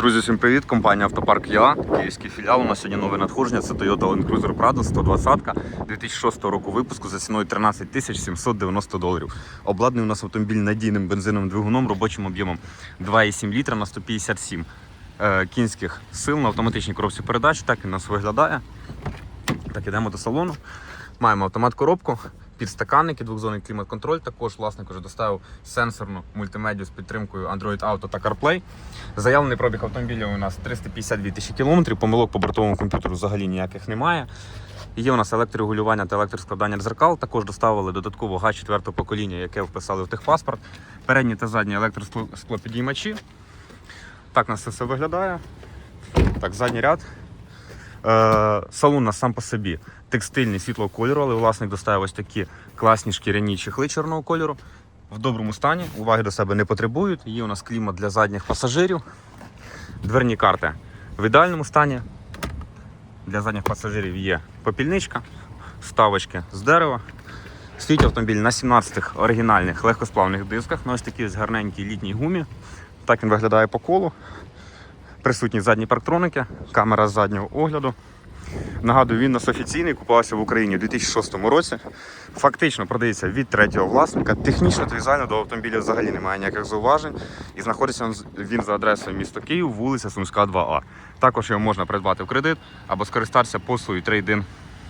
Друзі, всім привіт! Компанія Автопарк ЯА, київський філіал. У нас сьогодні нове надходження. Це Toyota Land Cruiser Prado 120 2006 року випуску за ціною 13 тисяч 790 доларів. Обладнаний у нас автомобіль надійним бензиновим двигуном, робочим об'ємом 2,7 літра на 157 е, кінських сил на автоматичній коробці передач. Так він нас виглядає. Так, ідемо до салону. Маємо автомат коробку, підстаканники, двохзонний клімат-контроль. Також власник вже доставив сенсорну мультимедію з підтримкою Android Auto та CarPlay. Заявлений пробіг автомобіля у нас 352 тисячі кілометрів. Помилок по бортовому комп'ютеру взагалі ніяких немає. Є у нас електрорегулювання та електроскладання дзеркал. Також доставили додатково ГА 4 покоління, яке вписали в техпаспорт. Передні та задні електросклопідіймачі. Так у нас це все виглядає. Так, задній ряд. Е, салон у нас сам по собі текстильний світлого кольору, але власник доставив ось такі класні шкіряні чехли чорного кольору. В доброму стані, уваги до себе не потребують. Є у нас клімат для задніх пасажирів. Дверні карти в ідеальному стані. Для задніх пасажирів є попільничка, ставочки з дерева. Стоїть автомобіль на 17-х оригінальних легкосплавних дисках, на ось такій ось гарненькій літній гумі. Так він виглядає по колу. Присутні задні парктроники, камера заднього огляду. Нагадую, він у нас офіційний, купувався в Україні у 2006 році. Фактично продається від третього власника. Технічно та візуально до автомобіля взагалі немає ніяких зауважень. І знаходиться він за адресою міста Київ, вулиця Сумська, 2А. Також його можна придбати в кредит або скористатися послугою трейдин